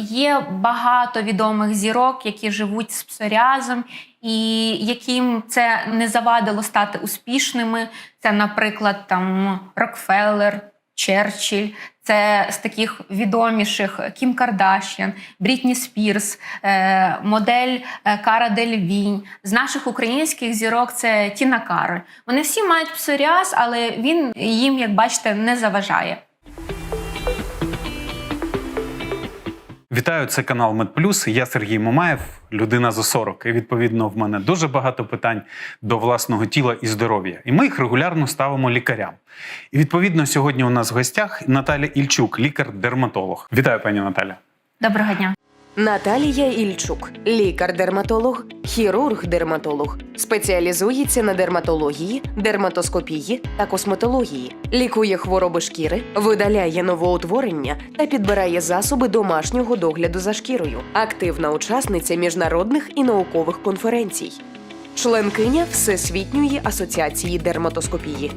Є багато відомих зірок, які живуть з псоріазом, і яким це не завадило стати успішними. Це, наприклад, там Рокфеллер, Черчилль. Це з таких відоміших Кім Кардашян, Брітні Спірс, е, модель е, Кара Дельвінь. З наших українських зірок це Тіна Кароль. Вони всі мають псоріаз, але він їм, як бачите, не заважає. Вітаю, це канал Медплюс. Я Сергій Мамаєв, людина за 40. І відповідно в мене дуже багато питань до власного тіла і здоров'я. І ми їх регулярно ставимо лікарям. І відповідно сьогодні у нас в гостях Наталя Ільчук, лікар-дерматолог. Вітаю, пані Наталя. Доброго дня. Наталія Ільчук, лікар-дерматолог, хірург-дерматолог, спеціалізується на дерматології, дерматоскопії та косметології, лікує хвороби шкіри, видаляє новоутворення та підбирає засоби домашнього догляду за шкірою. Активна учасниця міжнародних і наукових конференцій, членкиня Всесвітньої асоціації дерматоскопії.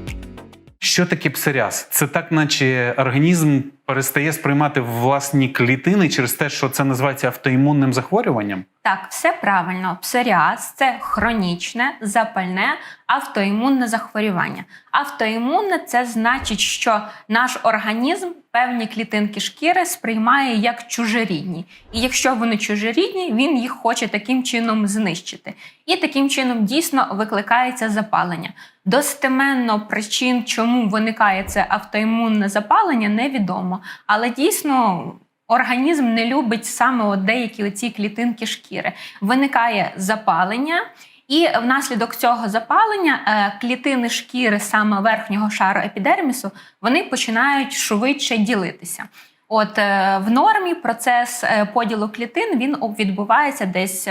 Що таке псоріаз? Це так, наче організм перестає сприймати власні клітини через те, що це називається автоімунним захворюванням. Так, все правильно. Псоріаз це хронічне, запальне, автоімунне захворювання. Автоімунне це значить, що наш організм певні клітинки шкіри сприймає як чужорідні. І якщо вони чужорідні, він їх хоче таким чином знищити. І таким чином дійсно викликається запалення. Достеменно причин, чому виникає це автоімунне запалення, невідомо. Але дійсно організм не любить саме от деякі оці клітинки шкіри. Виникає запалення. І внаслідок цього запалення е, клітини шкіри саме верхнього шару епідермісу вони починають швидше ділитися. От е, в нормі процес е, поділу клітин він відбувається десь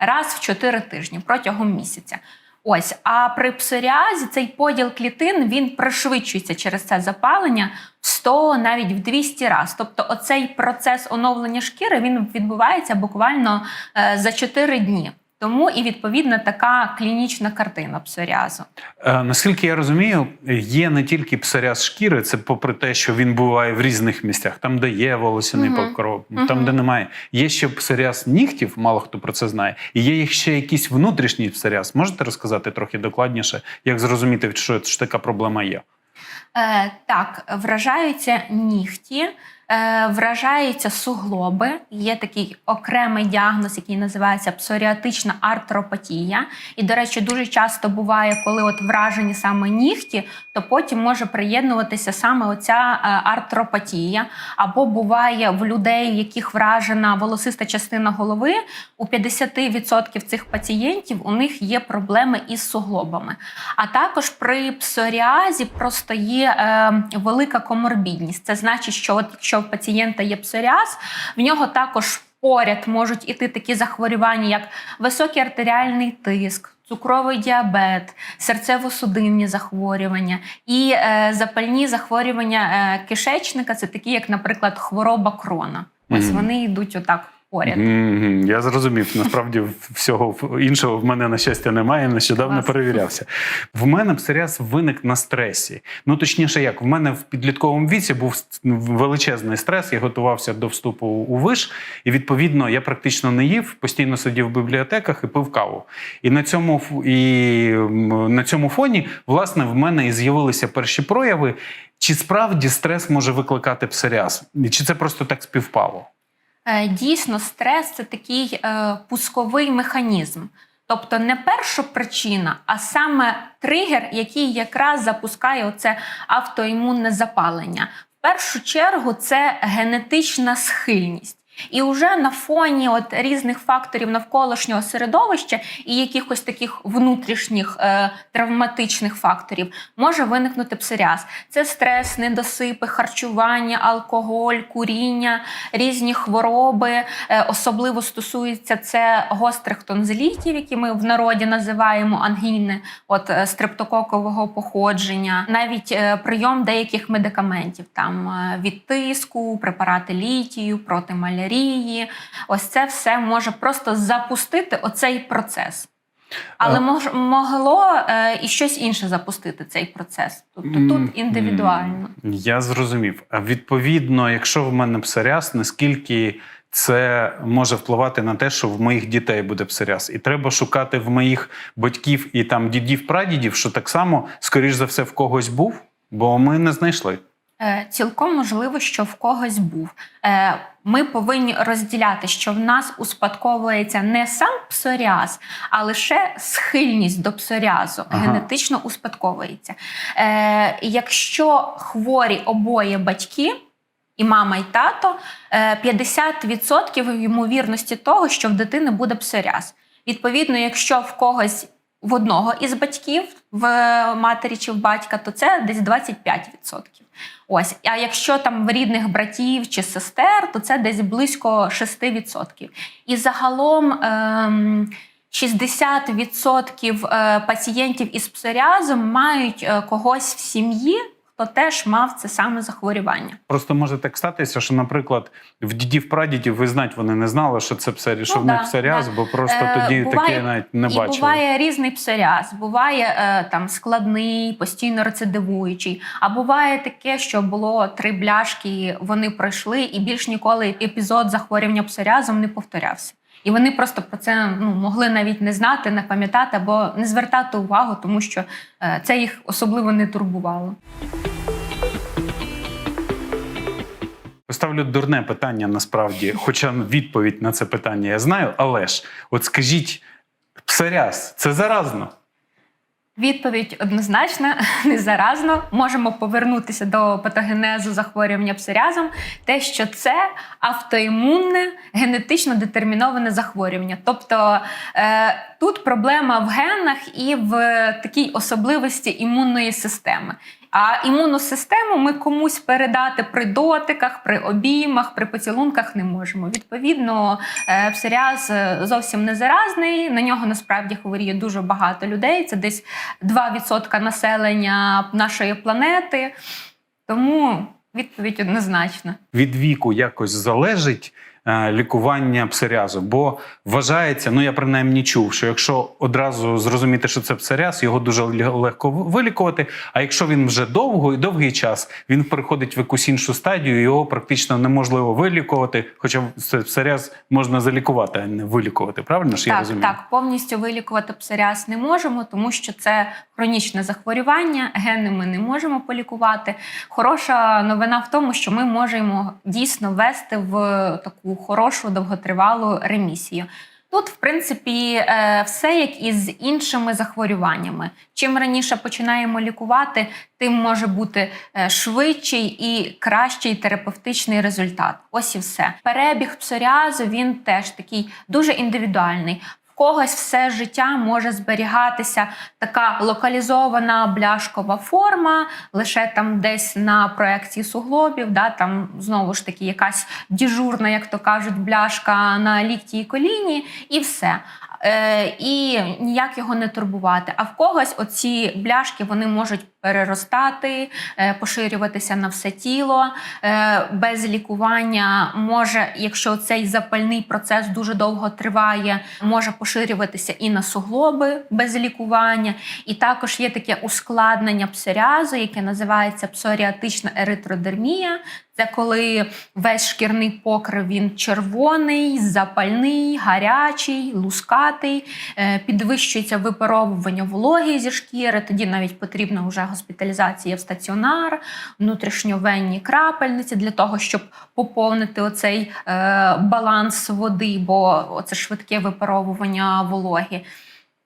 раз в 4 тижні протягом місяця. Ось, а при псоріазі цей поділ клітин він пришвидшується через це запалення 100, навіть в 200 разів. Тобто, оцей процес оновлення шкіри він відбувається буквально е, за 4 дні. Тому і відповідна така клінічна картина псоріазу. Е, наскільки я розумію, є не тільки псоріаз шкіри, це попри те, що він буває в різних місцях, там, де є волосяний Мгм. покров, там, де немає. Є ще псоріаз нігтів, мало хто про це знає, і є ще якийсь внутрішній псоріаз. Можете розказати трохи докладніше, як зрозуміти, що ж така проблема є? Е, так, вражаються нігті, вражаються суглоби. Є такий окремий діагноз, який називається псоріатична артропатія. І, до речі, дуже часто буває, коли от вражені саме нігті, то потім може приєднуватися саме оця е, артропатія. Або буває в людей, в яких вражена волосиста частина голови, у 50% цих пацієнтів у них є проблеми із суглобами. А також при псоріазі просто є е, велика коморбідність. Це значить, що от якщо в пацієнта є псоріаз, в нього також поряд можуть іти такі захворювання, як високий артеріальний тиск. Цукровий діабет, серцево-судинні захворювання і е, запальні захворювання е, кишечника це такі, як, наприклад, хвороба крона. Ось Мгм. вони йдуть отак поряд. Мгм, Я зрозумів. Насправді всього іншого в мене на щастя немає. Нещодавно Клас. перевірявся. В мене псоріаз виник на стресі. Ну точніше, як в мене в підлітковому віці був величезний стрес. Я готувався до вступу у виш, і відповідно я практично не їв, постійно сидів в бібліотеках і пив каву. І на цьому і на цьому фоні, власне, в мене і з'явилися перші прояви. Чи справді стрес може викликати псоріаз? Чи це просто так співпало? Е, Дійсно, стрес це такий е, пусковий механізм. Тобто не перша причина, а саме тригер, який якраз запускає оце автоімунне запалення. В першу чергу це генетична схильність. І вже на фоні от різних факторів навколишнього середовища і якихось таких внутрішніх е, травматичних факторів може виникнути псоріаз. Це стрес, недосипи, харчування, алкоголь, куріння, різні хвороби. Е, особливо стосується це гострих тонзилітів, які ми в народі називаємо ангіни, от е, стрептококового походження, навіть е, прийом деяких медикаментів, там е, від тиску, препарати літію, проти малярії. Ось це все може просто запустити оцей процес. Але А- мож, могло е, і щось інше запустити цей процес. Тобто тут індивідуально. Я зрозумів. А відповідно, якщо в мене псоріаз, наскільки це може впливати на те, що в моїх дітей буде псоріаз. І треба шукати в моїх батьків і там дідів, прадідів, що так само, скоріш за все, в когось був, бо ми не знайшли. Е, Цілком можливо, що в когось був. Е, Ми повинні розділяти, що в нас успадковується не сам псоріаз, а лише схильність до псоріазу Ага. генетично успадковується. Е, Якщо хворі обоє батьки, і мама, і тато, е, 50% ймовірності того, що в дитини буде псоріаз. Відповідно, якщо в когось в одного із батьків, в матері чи в батька, то це десь 25%. Ось, а якщо там в рідних братів чи сестер, то це десь близько 6%. І загалом ем, 60% е, пацієнтів із псоріазом мають е, когось в сім'ї, хто теж мав це саме захворювання. Просто може так статися, що, наприклад, в дідів прадідів ви знать, вони не знали, що це псорі, що в да, них псоріаз, да. бо просто Е, тоді буває- таке навіть не і бачили. буває різний псоріаз, буває е, там складний, постійно рецидивуючий. А буває таке, що було три бляшки, вони пройшли, і більш ніколи епізод захворювання псоріазом не повторявся. І вони просто про це ну, могли навіть не знати, не пам'ятати або не звертати увагу, тому що е, це їх особливо не турбувало. Поставлю дурне питання насправді, хоча відповідь на це питання я знаю. Але ж, от скажіть, псоріаз це заразно? Відповідь однозначна, не заразно. Можемо повернутися до патогенезу захворювання псорязом. Те, що це автоімунне генетично детерміноване захворювання. Тобто е, тут проблема в генах і в такій особливості імунної системи. А імунну систему ми комусь передати при дотиках, при обіймах, при поцілунках не можемо. Відповідно, е, псоріаз е, зовсім не заразний. На нього насправді хворіє дуже багато людей. Це десь 2% населення нашої планети. Тому відповідь однозначна. Від віку якось залежить лікування псоріазу, бо вважається, ну я принаймні чув, що якщо одразу зрозуміти, що це псоріаз, його дуже легко вилікувати. А якщо він вже довго і довгий час він переходить в якусь іншу стадію, його практично неможливо вилікувати. Хоча псоріаз можна залікувати, а не вилікувати. Правильно ж я так, розумію? так, повністю вилікувати псоріаз не можемо, тому що це хронічне захворювання, гени ми не можемо полікувати. Хороша новина в тому, що ми можемо дійсно вести в таку хорошу довготривалу ремісію. Тут, в принципі, е, все як і з іншими захворюваннями. Чим раніше починаємо лікувати, тим може бути е, швидший і кращий терапевтичний результат. Ось і все. Перебіг псоріазу він теж такий дуже індивідуальний. Когось все життя може зберігатися така локалізована бляшкова форма, лише там десь на проекції суглобів, да, там знову ж таки якась діжурна, як то кажуть, бляшка на лікті і коліні, і все. Е, і ніяк його не турбувати. А в когось оці бляшки вони можуть переростати, е, поширюватися на все тіло. Е, без лікування може, якщо цей запальний процес дуже довго триває, може поширюватися і на суглоби без лікування. І також є таке ускладнення псоріазу, яке називається псоріатична еритродермія. Це коли весь шкірний покрив він червоний, запальний, гарячий, лускатий, е, підвищується випаровування вологи зі шкіри. Тоді навіть потрібна вже госпіталізація в стаціонар, внутрішньовенні крапельниці для того, щоб поповнити оцей е, баланс води, бо це швидке випаровування вологи.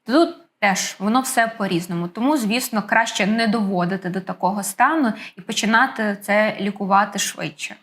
Тут теж воно все по-різному. Тому, звісно, краще не доводити до такого стану і починати це лікувати швидше.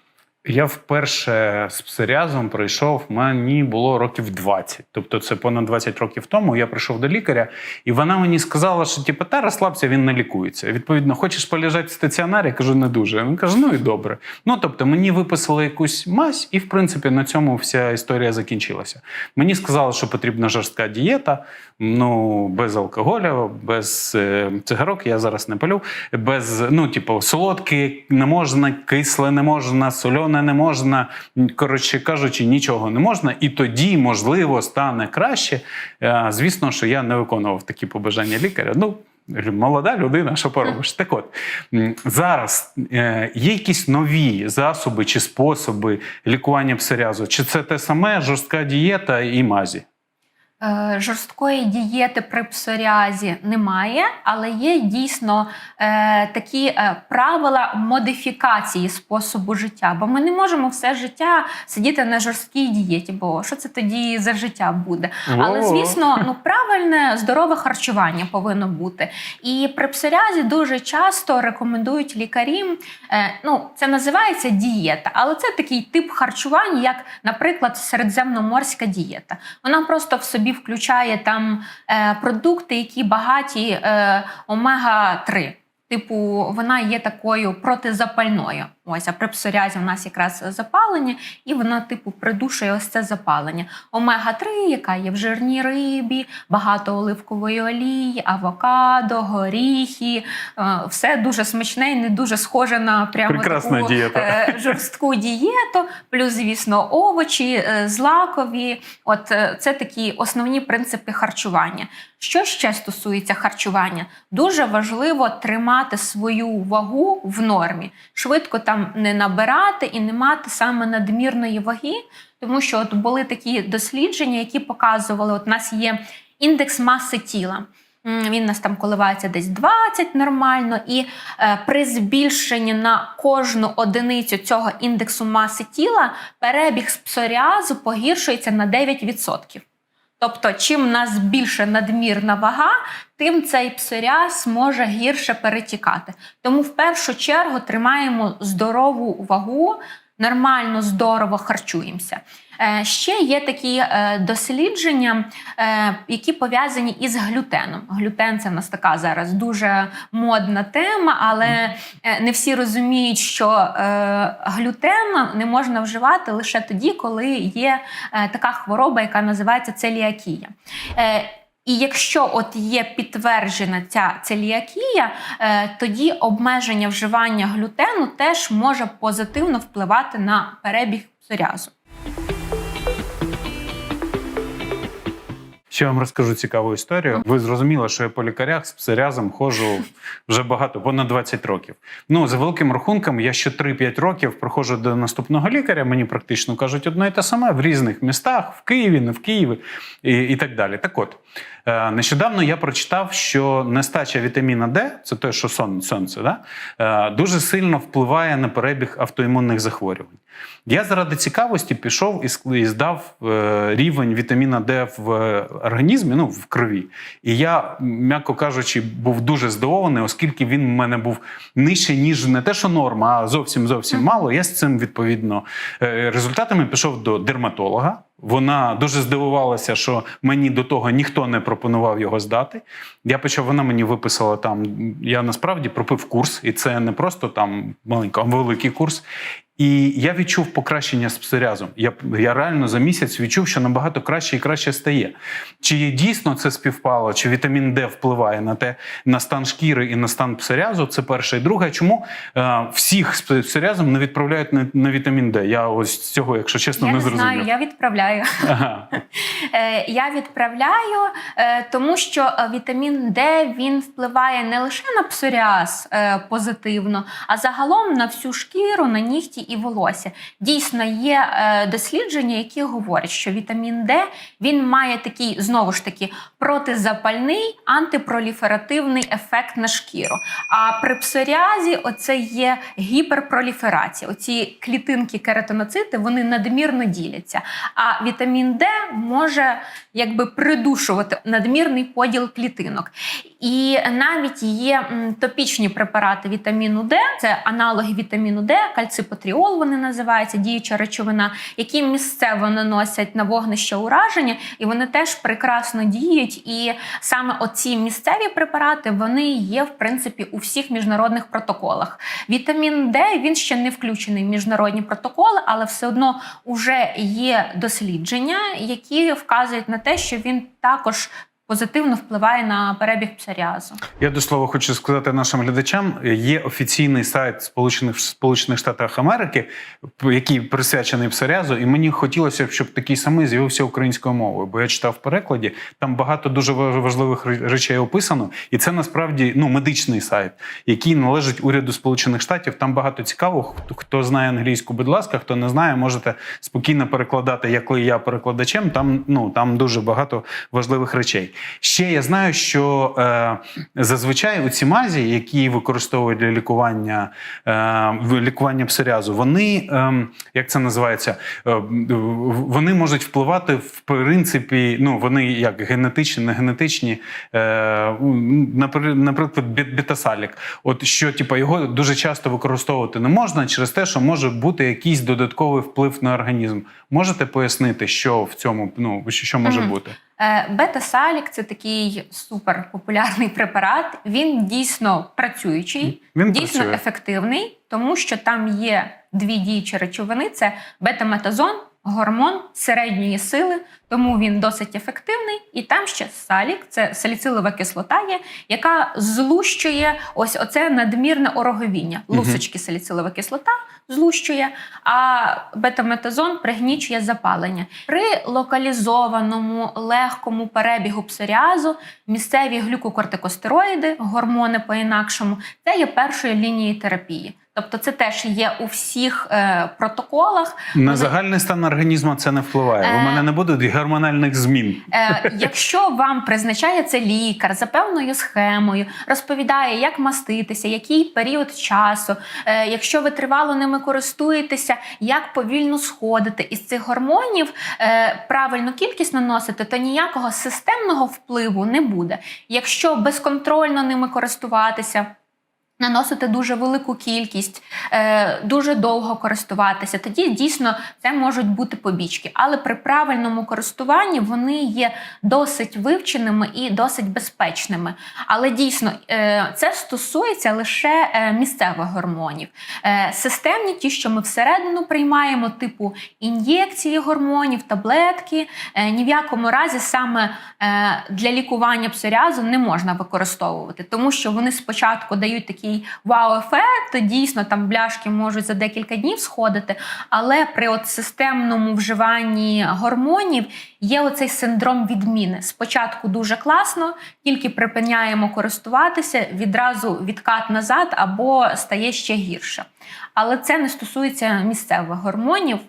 Я вперше з псоріазом прийшов, мені було років 20. Тобто це понад 20 років тому. Я прийшов до лікаря, і вона мені сказала, що типу, та розслабся, він не лікується. Відповідно, хочеш полежати в стаціонарі? Я кажу, не дуже. Він каже, ну і добре. Ну тобто, мені виписали якусь мазь, і в принципі на цьому вся історія закінчилася. Мені сказали, що потрібна жорстка дієта, ну без алкоголю, без е, цигарок. Я зараз не палю, без ну, типу, солодке не можна, кисле не можна, сольоне не можна. Коротше кажучи, нічого не можна. І тоді, можливо, стане краще. Е, Звісно, що я не виконував такі побажання лікаря. Ну, Молода людина, що поробиш? Так от зараз е, є якісь нові засоби чи способи лікування псоріазу? Чи це те саме жорстка дієта і мазі? Е, Жорсткої дієти при псоріазі немає, але є дійсно е, такі е, правила модифікації способу життя. Бо ми не можемо все життя сидіти на жорсткій дієті, бо що це тоді за життя буде? Але О. звісно, ну правильне здорове харчування повинно бути. І при псоріазі дуже часто рекомендують лікарі. Е, ну, це називається дієта, але це такий тип харчування, як, наприклад, середземноморська дієта. Вона просто в собі включає там е, продукти, які багаті е, омега 3 Типу, вона є такою протизапальною. Ось, а при псоріазі в нас якраз запалення, і вона, типу, придушує ось це запалення. Омега-3, яка є в жирній рибі, багато оливкової олії, авокадо, горіхи. Е, Все дуже смачне і не дуже схоже на прямо Прекрасна таку дієта. е, жорстку дієту. Плюс, звісно, овочі, е, злакові. От це такі основні принципи харчування. Що ще стосується харчування, дуже важливо тримати свою вагу в нормі, швидко там не набирати і не мати саме надмірної ваги, тому що от були такі дослідження, які показували, от у нас є індекс маси тіла. Він у нас там коливається десь 20 нормально, і е, при збільшенні на кожну одиницю цього індексу маси тіла перебіг з псоріазу погіршується на 9%. Тобто, чим нас більше надмірна вага, тим цей псоріаз може гірше перетікати. Тому в першу чергу тримаємо здорову вагу, нормально, здорово харчуємося. Е, Ще є такі е, дослідження, е, які пов'язані із глютеном. Глютен це в нас така зараз дуже модна тема, але не всі розуміють, що глютен не можна вживати лише тоді, коли є така хвороба, яка називається целіакія. І якщо от є підтверджена ця целіакія, е, тоді обмеження вживання глютену теж може позитивно впливати на перебіг псоріазу. Ще вам розкажу цікаву історію. Ви зрозуміли, що я по лікарях з псоріазом ходжу вже багато, понад 20 років. Ну, за великим рахунком, я ще 3-5 років проходжу до наступного лікаря. Мені практично кажуть одне і те саме в різних містах, в Києві, не в Києві і, і так далі. Так от, е, нещодавно я прочитав, що нестача вітаміна Д, це те, що сон, сонце, да? е, дуже сильно впливає на перебіг автоімунних захворювань. Я заради цікавості пішов і здав е, рівень вітаміна Д в організмі, ну в крові. І я, м'яко кажучи, був дуже здивований, оскільки він в мене був нижче, ніж не те, що норма, а зовсім зовсім мало. Я з цим відповідно е, результатами пішов до дерматолога. Вона дуже здивувалася, що мені до того ніхто не пропонував його здати. Я почав, вона мені виписала там. Я насправді пропив курс, і це не просто там маленький, а великий курс. І я відчув покращення з псоріазом. Я, я реально за місяць відчув, що набагато краще і краще стає. Чи дійсно це співпало, чи вітамін Д впливає на те, на стан шкіри і на стан псоріазу? Це перше. І друге, чому е, всіх з псоріазом не відправляють на, на вітамін Д? Я ось цього, якщо чесно, я не не зрозумів. знаю, я відправляю. Ага. Е, Я відправляю, е, тому що е, вітамін Д він впливає не лише на псоріаз позитивно, а загалом на всю шкіру, на нігті і волосся. Дійсно, є дослідження, які говорять, що вітамін Д він має такий знову ж таки протизапальний антипроліферативний ефект на шкіру. А при псоріазі оце є гіперпроліферація. Оці клітинки кератиноцити вони надмірно діляться. А вітамін Д може якби придушувати надмірний поділ клітинок. І навіть є топічні препарати вітаміну Д, це аналоги вітаміну Д, кальципотріол вони називаються, діюча речовина, які місцево наносять на вогнище ураження, і вони теж прекрасно діють. І саме оці місцеві препарати вони є в принципі у всіх міжнародних протоколах. Вітамін Д він ще не включений в міжнародні протоколи, але все одно вже є дослідження, які вказують на те, що він також позитивно впливає на перебіг псоріазу. Я до слова хочу сказати нашим глядачам: є офіційний сайт Сполучених Сполучених Штатів Америки, який присвячений псоріазу, і мені хотілося б, щоб такий самий з'явився українською мовою. Бо я читав в перекладі, там багато дуже важ- важливих речей описано, і це насправді ну медичний сайт, який належить уряду Сполучених Штатів. Там багато цікавого. Хто, хто знає англійську, будь ласка, хто не знає, можете спокійно перекладати, як я перекладачем. Там ну там дуже багато важливих речей. Ще я знаю, що е, зазвичай у ці мазі, які використовують для лікування е, лікування псоріазу, вони е, як це називається, е, вони можуть впливати в принципі. Ну вони як генетичні, не генетичні, е, наприклад, бітасалік. От що, типу, його дуже часто використовувати не можна через те, що може бути якийсь додатковий вплив на організм. Можете пояснити, що в цьому ну що може Мгм. бути? Е, Бета-салік це такий суперпопулярний препарат. Він дійсно працюючий, Він дійсно працює. ефективний, тому що там є дві діючі речовини: це бета-метазон, гормон середньої сили, тому він досить ефективний. І там ще салік, це саліцилова кислота є, яка злущує ось оце надмірне ороговіння. Лусочки саліцилова кислота злущує, а бета-метазон пригнічує запалення. При локалізованому легкому перебігу псоріазу місцеві глюкокортикостероїди, гормони по-інакшому, це є першою лінією терапії. Тобто це теж є у всіх е, протоколах. На загальний стан організму це не впливає. У Е. мене не буде гормональних змін. Е, якщо вам призначає це лікар за певною схемою, розповідає, як маститися, який період часу, е, якщо ви тривало ними користуєтеся, як повільно сходити із цих гормонів, е, правильну кількість наносити, то ніякого системного впливу не буде. Якщо безконтрольно ними користуватися. Наносити дуже велику кількість, е, дуже довго користуватися. Тоді дійсно це можуть бути побічки. Але при правильному користуванні вони є досить вивченими і досить безпечними. Але дійсно е, це стосується лише е, місцевих гормонів. Системні, ті, що ми всередину приймаємо, типу ін'єкції гормонів, таблетки, ні в якому разі саме для лікування псоріазу не можна використовувати, тому що вони спочатку дають такий вау-ефект, дійсно там бляшки можуть за декілька днів сходити, але при от системному вживанні гормонів є оцей синдром відміни. Спочатку дуже класно, тільки припиняємо користуватися, відразу відкат назад або стає ще гірше. Але це не стосується місцевих гормонів.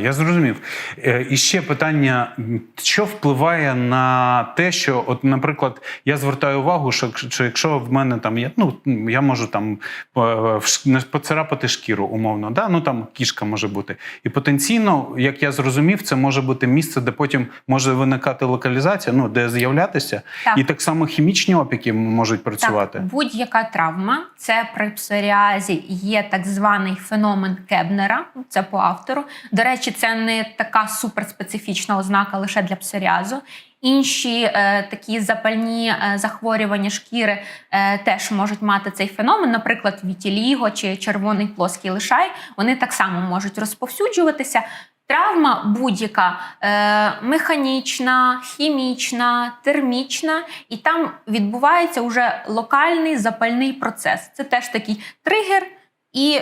Я зрозумів. Е, І ще питання: що впливає на те, що, от, наприклад, я звертаю увагу, що, якщо- що якщо в мене там є, ну я можу там е, поцарапати шкіру, умовно, да? ну там кішка може бути. І потенційно, як я зрозумів, це може бути місце, де потім може виникати локалізація, ну де з'являтися, Так. і так само хімічні опіки можуть працювати. Так, будь-яка травма, це при псоріазі є так званий феномен Кебнера, це по автору. До речі, це не така суперспецифічна ознака лише для псоріазу. Інші е, такі запальні е, захворювання шкіри е, теж можуть мати цей феномен, наприклад, вітіліго чи червоний плоский лишай. Вони так само можуть розповсюджуватися. Травма будь-яка е, механічна, хімічна, термічна, і там відбувається уже локальний запальний процес. Це теж такий тригер і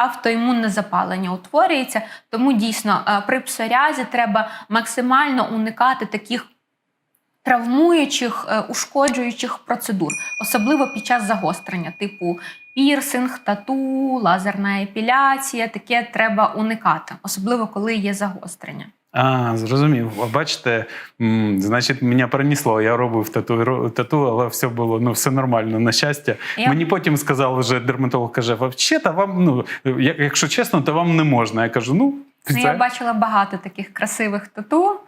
автоімунне запалення утворюється. Тому дійсно е, при псорязі треба максимально уникати таких травмуючих, е, ушкоджуючих процедур, особливо під час загострення, типу пірсинг, тату, лазерна епіляція. Таке треба уникати, особливо коли є загострення. А, зрозумів. А Бачите, значить, мене перенесло. Я робив тату, тату, але все було ну все нормально. На щастя. Я- Мені потім сказав вже дерматолог, каже: взагалі, вам ну якщо чесно, то вам не можна. Я кажу, ну Ну, це я бачила багато таких красивих тату,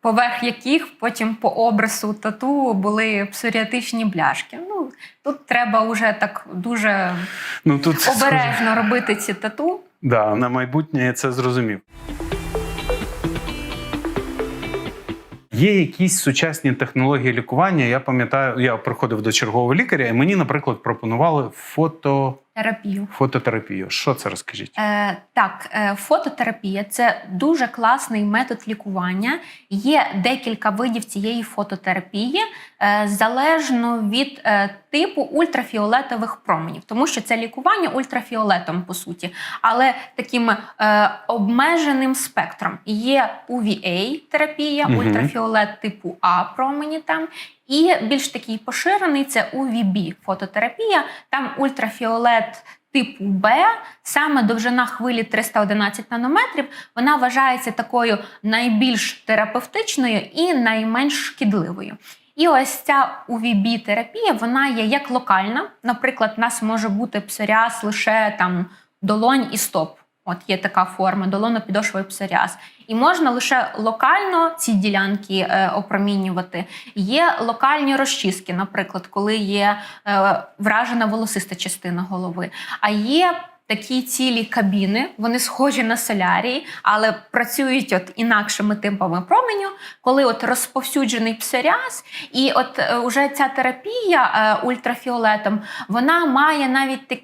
поверх яких потім по обрису тату були псоріатичні бляшки. Ну тут треба вже так дуже ну тут обережно робити ці тату. Да, на майбутнє я це зрозумів. Є якісь сучасні технології лікування. Я пам'ятаю, я приходив до чергового лікаря, і мені, наприклад, пропонували фото. Терапію. Фототерапію. Що це розкажіть? Е, так, е, фототерапія це дуже класний метод лікування. Є декілька видів цієї фототерапії е, залежно від е, типу ультрафіолетових променів, тому що це лікування ультрафіолетом, по суті, але таким е, обмеженим спектром. Є UVA-терапія, Мгм. ультрафіолет типу А промені там. І більш такий поширений це UVB фототерапія. Там ультрафіолет типу Б, саме довжина хвилі 311 нанометрів, вона вважається такою найбільш терапевтичною і найменш шкідливою. І ось ця UVB-терапія, вона є як локальна. Наприклад, у нас може бути псоріаз лише там долонь і стоп. От є така форма долонопідошвовий псоріаз. І можна лише локально ці ділянки е, опромінювати. Є локальні розчистки, наприклад, коли є е, вражена волосиста частина голови. А є такі цілі кабіни, вони схожі на солярії, але працюють от інакшими типами променю, коли от розповсюджений псоріаз, і от е, уже ця терапія ультрафіолетом, вона має навіть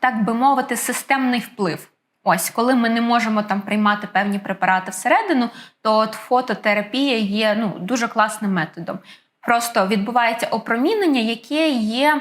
так би мовити, системний вплив. Ось, коли ми не можемо там приймати певні препарати всередину, то от фототерапія є ну, дуже класним методом. Просто відбувається опромінення, яке є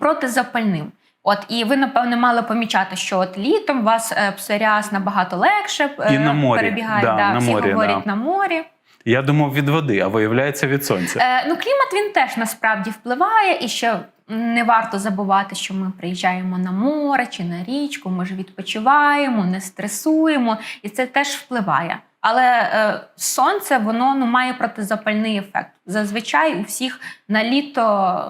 протизапальним. От і ви напевне мали помічати, що от літом у вас е, псоріаз набагато легше е, І на морі. перебігає. Да, да, на всі морі, говорять да. на морі. Я думав від води, а виявляється від сонця. Е, ну, клімат він теж насправді впливає, і ще не варто забувати, що ми приїжджаємо на море чи на річку, ми ж відпочиваємо, не стресуємо, і це теж впливає. Але е, сонце воно ну, має протизапальний ефект. Зазвичай у всіх на літо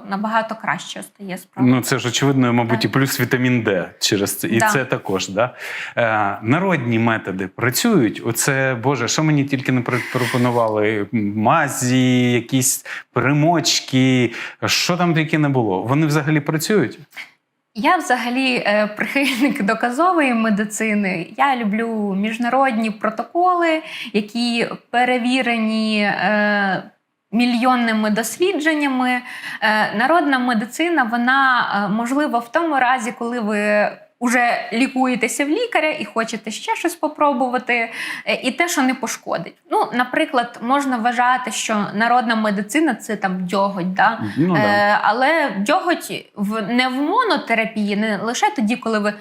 набагато краще стає справа. Ну це ж очевидно, мабуть, і плюс вітамін Д через це. І Да. це також. Да? Е, народні методи працюють. Оце Боже, що мені тільки не пропонували? Мазі, якісь примочки, що там тільки не було. Вони взагалі працюють? Я взагалі е, прихильник доказової медицини. Я люблю міжнародні протоколи, які перевірені. Е, Мільйонними дослідженнями Е, народна медицина вона можлива в тому разі, коли ви вже лікуєтеся в лікаря і хочете ще щось попробувати, е, і те, що не пошкодить. Ну, наприклад, можна вважати, що народна медицина це там дьоготь, да? Ну, да. Е, але дьоготь в не в монотерапії, не лише тоді, коли ви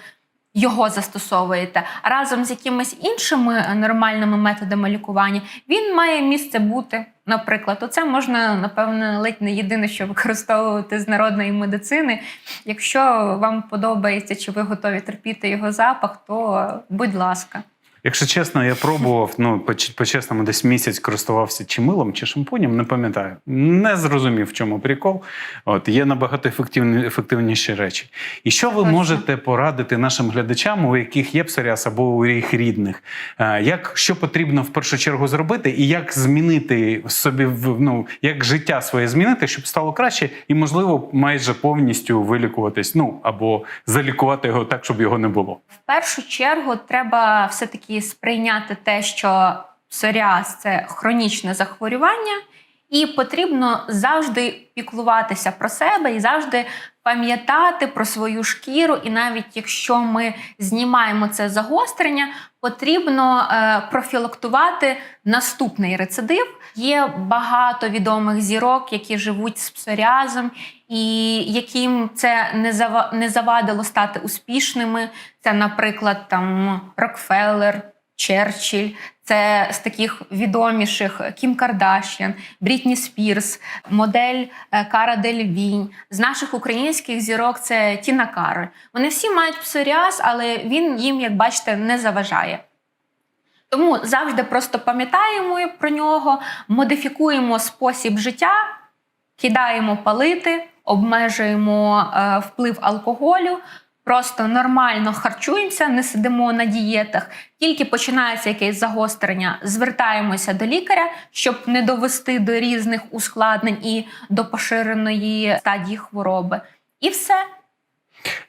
його застосовуєте, разом з якимись іншими е, нормальними методами лікування, він має місце бути. Наприклад, оце можна, напевно, ледь не єдине, що використовувати з народної медицини. Якщо вам подобається чи ви готові терпіти його запах, то е, будь ласка. Якщо чесно, я пробував, ну по- по-чесному, десь місяць користувався чи милом, чи шампунем, не пам'ятаю. Не зрозумів, в чому прикол. От є набагато ефективні, ефективніші речі. І що ви Точно. можете порадити нашим глядачам, у яких є псоріаз або у їх рідних? Е, Як що потрібно в першу чергу зробити, і як змінити собі ну, як життя своє змінити, щоб стало краще, і можливо майже повністю вилікуватись, ну або залікувати його так, щоб його не було. В першу чергу треба все-таки сприйняти те, що псоріаз це хронічне захворювання, і потрібно завжди піклуватися про себе і завжди пам'ятати про свою шкіру. І навіть якщо ми знімаємо це загострення, потрібно е, профілактувати наступний рецидив. Є багато відомих зірок, які живуть з псоріазом, і яким це не зава- не завадило стати успішними. Це, наприклад, там Рокфеллер, Черчилль. Це з таких відоміших Кім Кардашян, Брітні Спірс, модель е, Кара Дель-Вінь. З наших українських зірок це Тіна Кароль. Вони всі мають псоріаз, але він їм, як бачите, не заважає. Тому завжди просто пам'ятаємо про нього, модифікуємо спосіб життя, кидаємо палити, обмежуємо е, вплив алкоголю, просто нормально харчуємося, не сидимо на дієтах. Тільки починається якесь загострення, звертаємося до лікаря, щоб не довести до різних ускладнень і до поширеної стадії хвороби. І все.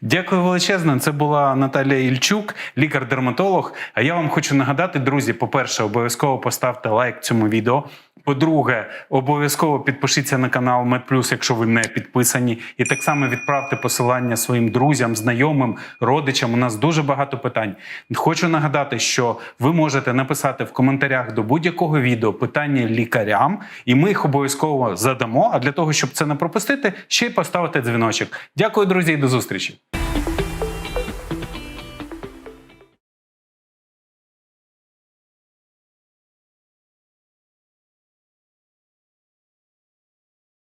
Дякую величезно. Це була Наталія Ільчук, лікар-дерматолог. А я вам хочу нагадати, друзі, по-перше, обов'язково поставте лайк цьому відео. По-друге, обов'язково підпишіться на канал MedPlus, якщо ви не підписані, і так само відправте посилання своїм друзям, знайомим, родичам. У нас дуже багато питань. Хочу нагадати, що ви можете написати в коментарях до будь-якого відео питання лікарям, і ми їх обов'язково задамо. А для того, щоб це не пропустити, ще й поставити дзвіночок. Дякую, друзі, і до зустрічі.